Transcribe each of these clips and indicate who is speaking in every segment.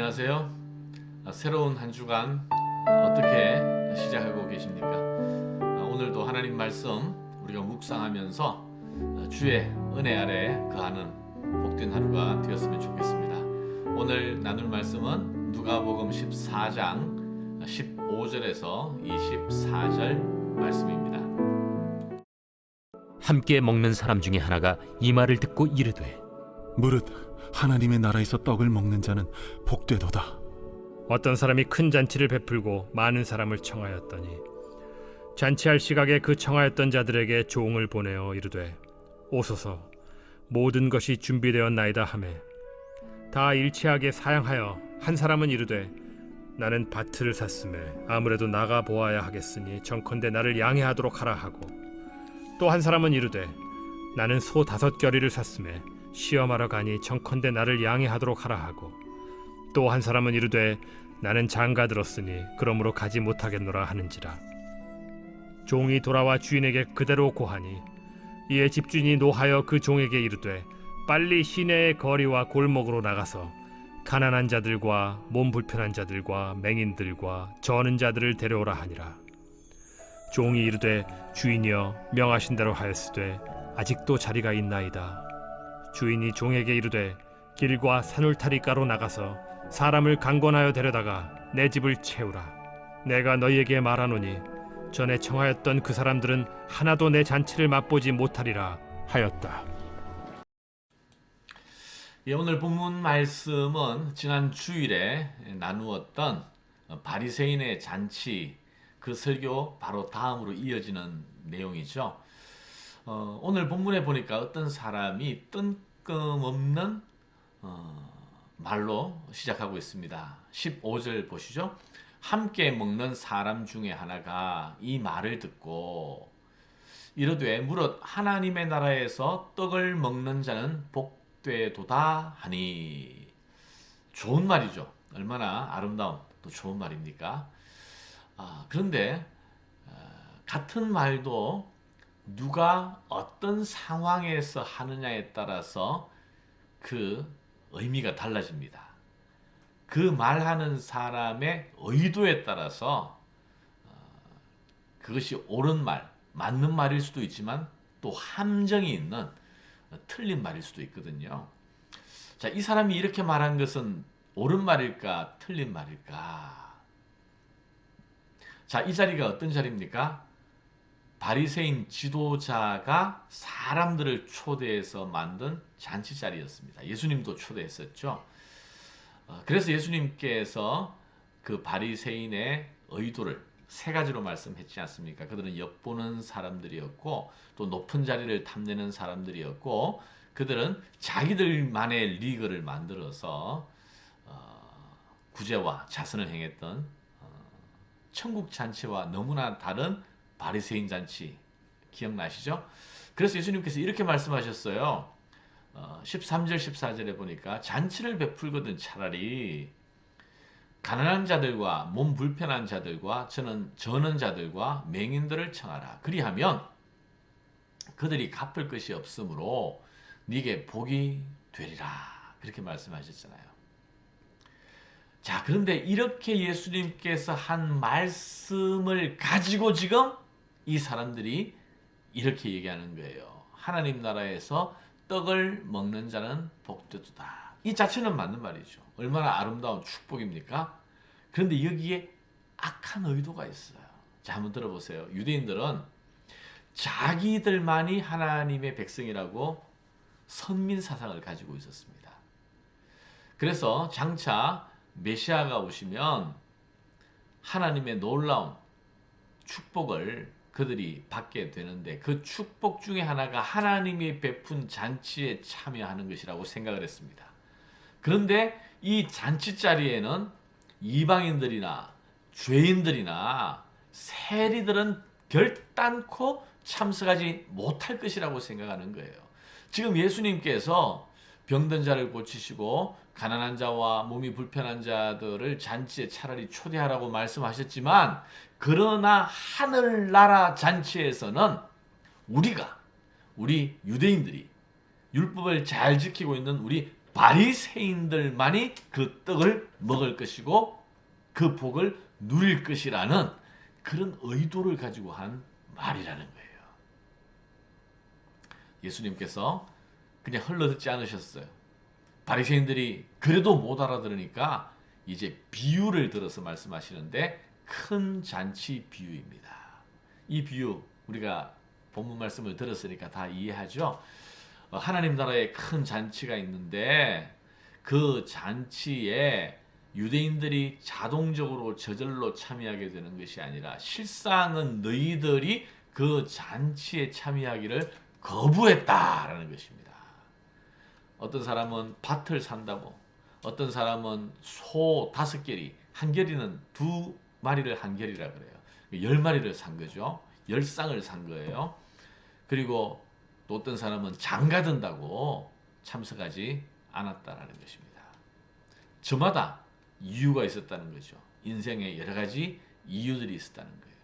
Speaker 1: 안녕하세요. 아, 새로운 한 주간 어떻게 시작하고 계십니까? 아, 오늘도 하나님 말씀 우리가 묵상하면서 어, 주의 은혜 아래 거하는 복된 하루가 되었으면 좋겠습니다. 오늘 나눌 말씀은 누가복음 14장 15절에서 24절 말씀입니다.
Speaker 2: 함께 먹는 사람 중에 하나가 이 말을 듣고 이르되
Speaker 3: 무릇 하나님의 나라에서 떡을 먹는 자는 복되도다.
Speaker 4: 어떤 사람이 큰 잔치를 베풀고 많은 사람을 청하였더니 잔치할 시각에 그 청하였던 자들에게 종을 보내어 이르되 오소서 모든 것이 준비되었나이다 하매 다 일치하게 사양하여 한 사람은 이르되 나는 밭을 샀음에 아무래도 나가 보아야 하겠으니 정컨대 나를 양해하도록 하라 하고 또 한 사람은 이르되 나는 소 다섯 겨리를 샀음에 시험하러 가니 정컨대 나를 양해하도록 하라 하고 또 한 사람은 이르되 나는 장가 들었으니 그러므로 가지 못하겠노라 하는지라. 종이 돌아와 주인에게 그대로 고하니 이에 집주인이 노하여 그 종에게 이르되 빨리 시내의 거리와 골목으로 나가서 가난한 자들과 몸 불편한 자들과 맹인들과 저는 자들을 데려오라 하니라. 종이 이르되 주인이여 명하신 대로 하였으되 아직도 자리가 있나이다 주인이 종에게 이르되 길과 산울타리가로 나가서 사람을 강권하여 데려다가 내 집을 채우라. 내가 너희에게 말하노니 전에 청하였던 그 사람들은 하나도 내 잔치를 맛보지 못하리라 하였다.
Speaker 1: 예, 오늘 본문 말씀은 지난 주일에 나누었던 바리새인의 잔치 그 설교 바로 다음으로 이어지는 내용이죠. 어, 오늘 본문에 보니까 어떤 사람이 뜬금없는 어, 말로 시작하고 있습니다. 15절 보시죠. 함께 먹는 사람 중에 하나가 이 말을 듣고 이르되 무릇 하나님의 나라에서 떡을 먹는 자는 복되도다 하니 좋은 말이죠. 얼마나 아름다운 또 좋은 말입니까? 아, 그런데 어, 같은 말도 누가 어떤 상황에서 하느냐에 따라서 그 의미가 달라집니다. 그 말하는 사람의 의도에 따라서 어, 그것이 옳은 말, 맞는 말일 수도 있지만 또 함정이 있는 틀린 말일 수도 있거든요. 자, 이 사람이 이렇게 말한 것은 옳은 말일까, 틀린 말일까? 자, 이 자리가 어떤 자리입니까? 바리새인 지도자가 사람들을 초대해서 만든 잔치 자리였습니다. 예수님도 초대했었죠. 어, 그래서 예수님께서 그 바리새인의 의도를 세 가지로 말씀했지 않습니까? 그들은 엿보는 사람들이었고 또 높은 자리를 탐내는 사람들이었고 그들은 자기들만의 리그를 만들어서 어, 구제와 자선을 행했던 어, 천국 잔치와 너무나 다른 바리새인 잔치 기억나시죠? 그래서 예수님께서 이렇게 말씀하셨어요. 어, 13절 14절에 보니까 잔치를 베풀거든 차라리 가난한 자들과 몸 불편한 자들과 저는 저는 자들과 맹인들을 청하라. 그리하면 그들이 갚을 것이 없으므로 네게 복이 되리라. 그렇게 말씀하셨잖아요. 자, 그런데 이렇게 예수님께서 한 말씀을 가지고 지금 이 사람들이 이렇게 얘기하는 거예요. 하나님 나라에서 떡을 먹는 자는 복되도다. 이 자체는 맞는 말이죠. 얼마나 아름다운 축복입니까? 그런데 여기에 악한 의도가 있어요. 자, 한번 들어보세요. 유대인들은 자기들만이 하나님의 백성이라고 선민 사상을 가지고 있었습니다. 그래서 장차 메시아가 오시면 하나님의 놀라운 축복을 그들이 받게 되는데 그 축복 중에 하나가 하나님이 베푼 잔치에 참여하는 것이라고 생각을 했습니다. 그런데 이 잔치 자리에는 이방인들이나 죄인들이나 세리들은 결단코 참석하지 못할 것이라고 생각하는 거예요. 지금 예수님께서 병든 자를 고치시고 가난한 자와 몸이 불편한 자들을 잔치에 차라리 초대하라고 말씀하셨지만 그러나 하늘나라 잔치에서는 우리가 우리 유대인들이 율법을 잘 지키고 있는 우리 바리새인들만이 그 떡을 먹을 것이고 그 복을 누릴 것이라는 그런 의도를 가지고 한 말이라는 거예요. 예수님께서 그냥 흘러듣지 않으셨어요. 바리새인들이 그래도 못 알아들으니까 이제 비유를 들어서 말씀하시는데 큰 잔치 비유입니다. 이 비유 우리가 본문 말씀을 들었으니까 다 이해하죠. 어, 하나님 나라에 큰 잔치가 있는데 그 잔치에 유대인들이 자동적으로 저절로 참여하게 되는 것이 아니라 실상은 너희들이 그 잔치에 참여하기를 거부했다라는 것입니다. 어떤 사람은 밭을 산다고, 어떤 사람은 소 다섯 결이, 한 결이는 두 마리를 한 결이라 그래요. 열 마리를 산 거죠. 열 쌍을 산 거예요. 그리고 또 어떤 사람은 장가 든다고 참석하지 않았다라는 것입니다. 저마다 이유가 있었다는 거죠. 인생에 여러 가지 이유들이 있었다는 거예요.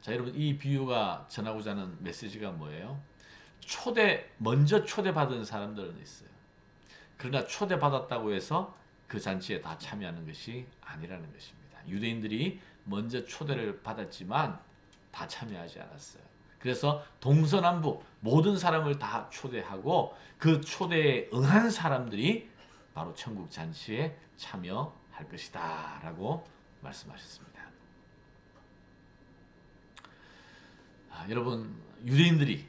Speaker 1: 자, 여러분 이 비유가 전하고자 하는 메시지가 뭐예요? 초대 먼저 초대받은 사람들은 있어요. 그러나 초대받았다고 해서 그 잔치에 다 참여하는 것이 아니라는 것입니다. 유대인들이 먼저 초대를 받았지만 다 참여하지 않았어요. 그래서 동서남북 모든 사람을 다 초대하고 그 초대에 응한 사람들이 바로 천국 잔치에 참여할 것이다 라고 말씀하셨습니다. 아, 여러분 유대인들이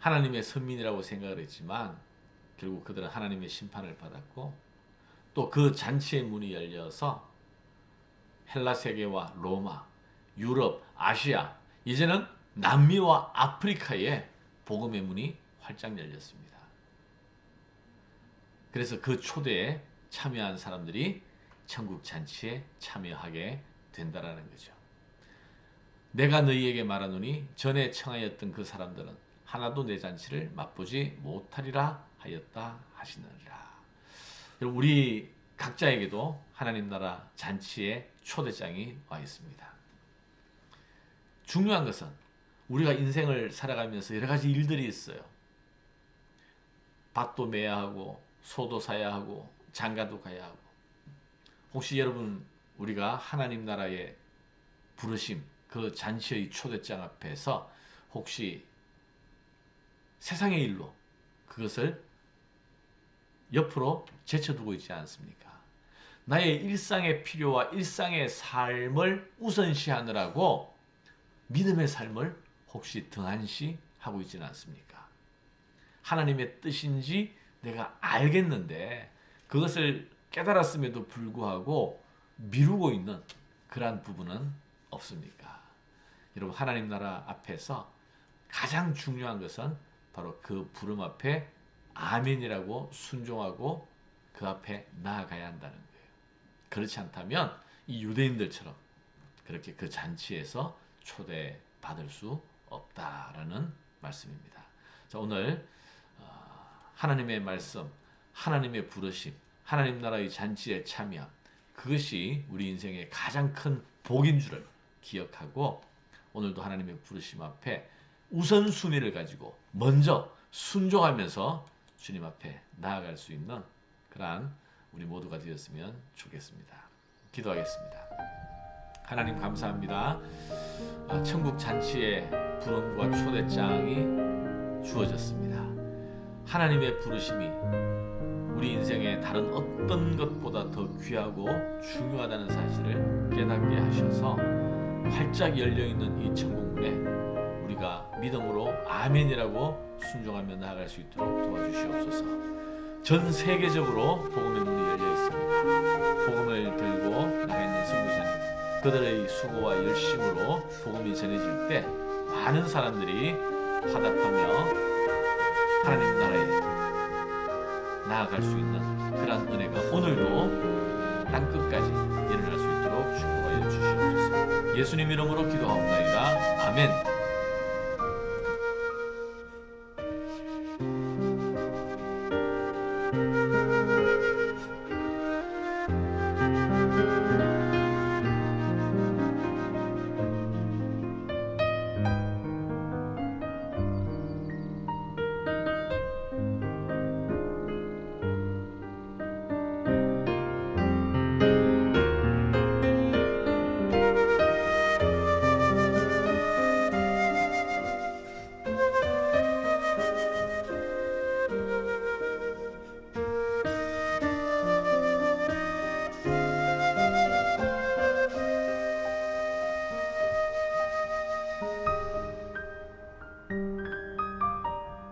Speaker 1: 하나님의 선민이라고 생각을 했지만 결국 그들은 하나님의 심판을 받았고 또 그 잔치의 문이 열려서 헬라 세계와 로마, 유럽, 아시아 이제는 남미와 아프리카에 복음의 문이 활짝 열렸습니다. 그래서 그 초대에 참여한 사람들이 천국 잔치에 참여하게 된다라는 거죠. 내가 너희에게 말하노니 전에 청하였던 그 사람들은 하나도 내 잔치를 맛보지 못하리라 하였다 하시느니라. 우리 각자에게도 하나님 나라 잔치에 초대장이 와 있습니다. 중요한 것은 우리가 인생을 살아가면서 여러 가지 일들이 있어요. 밭도 매야 하고 소도 사야 하고 장가도 가야 하고 혹시 여러분 우리가 하나님 나라의 부르심 그 잔치의 초대장 앞에서 혹시 세상의 일로 그것을 옆으로 제쳐두고 있지 않습니까? 나의 일상의 필요와 일상의 삶을 우선시하느라고 믿음의 삶을 혹시 등한시 하고 있지는 않습니까? 하나님의 뜻인지 내가 알겠는데 그것을 깨달았음에도 불구하고 미루고 있는 그러한 부분은 없습니까? 여러분 하나님 나라 앞에서 가장 중요한 것은 바로 그 부름 앞에 아멘이라고 순종하고 그 앞에 나아가야 한다는 거예요. 그렇지 않다면 이 유대인들처럼 그렇게 그 잔치에서 초대받을 수 없다라는 말씀입니다. 자, 오늘 어, 하나님의 말씀, 하나님의 부르심, 하나님 나라의 잔치에 참여 그것이 우리 인생의 가장 큰 복인 줄을 기억하고 오늘도 하나님의 부르심 앞에 우선순위를 가지고 먼저 순종하면서 주님 앞에 나아갈 수 있는 그러한 우리 모두가 되었으면 좋겠습니다. 기도하겠습니다. 하나님 감사합니다. 아, 천국 잔치의 부름과 초대장이 주어졌습니다. 하나님의 부르심이 우리 인생의 다른 어떤 것보다 더 귀하고 중요하다는 사실을 깨닫게 하셔서 활짝 열려 있는 이 천국 문에 우리가 믿음으로 아멘이라고 순종하며 나아갈 수 있도록 도와주시옵소서. 전 세계적으로 복음의 문이 열려 있습니다. 복음을 들고 나가 있는 선교사님, 그들의 수고와 열심으로 복음이 전해질 때 많은 사람들이 화답하며 하나님 나라에 나아갈 수 있는 그러한 은혜가 오늘도 땅 끝까지 일어날 수 있도록 축복하여 주시옵소서. 예수님 이름으로 기도하옵나이다. 아멘.